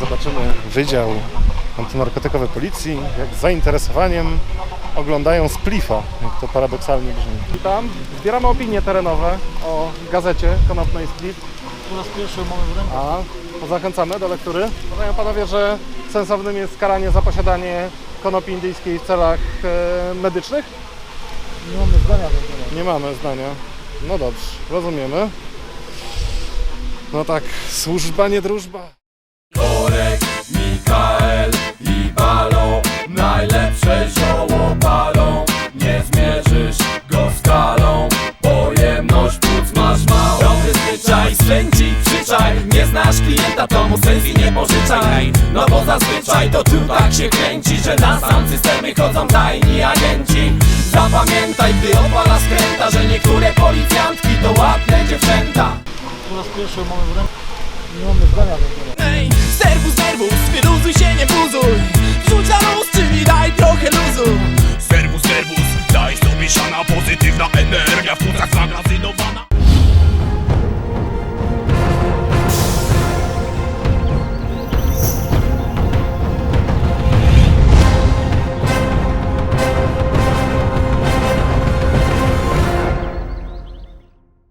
Zobaczymy Wydział Antynarkotykowy Policji, jak z zainteresowaniem oglądają Splifa, jak to paradoksalnie brzmi. Witam, zbieramy opinie terenowe o gazecie Konopnej Splif. Po raz pierwszy mamy w ręku. A zachęcamy do lektury. Uważają panowie, że sensownym jest karanie za posiadanie konopi indyjskiej w celach e, medycznych? Nie mamy zdania ten temat. Nie mamy zdania. No dobrze, rozumiemy. No tak, służba nie drużba. Znasz klienta, to mu selfie nie pożyczaj. No bo zazwyczaj to tu tak się kręci Że na sam systemy chodzą tajni agenci. Zapamiętaj, gdy odpala skręta Że niektóre policjantki to ładne dziewczęta. Po raz pierwszy mamy w ręku. Nie mamy zdania temat. Ej, serwus, nerwus, wyluzuj się, nie buzuj. Rzuć na luz, czyli daj trochę luzu. Serwus, serwus, daj sobie siana Pozytywna energia w płucach zagazynowana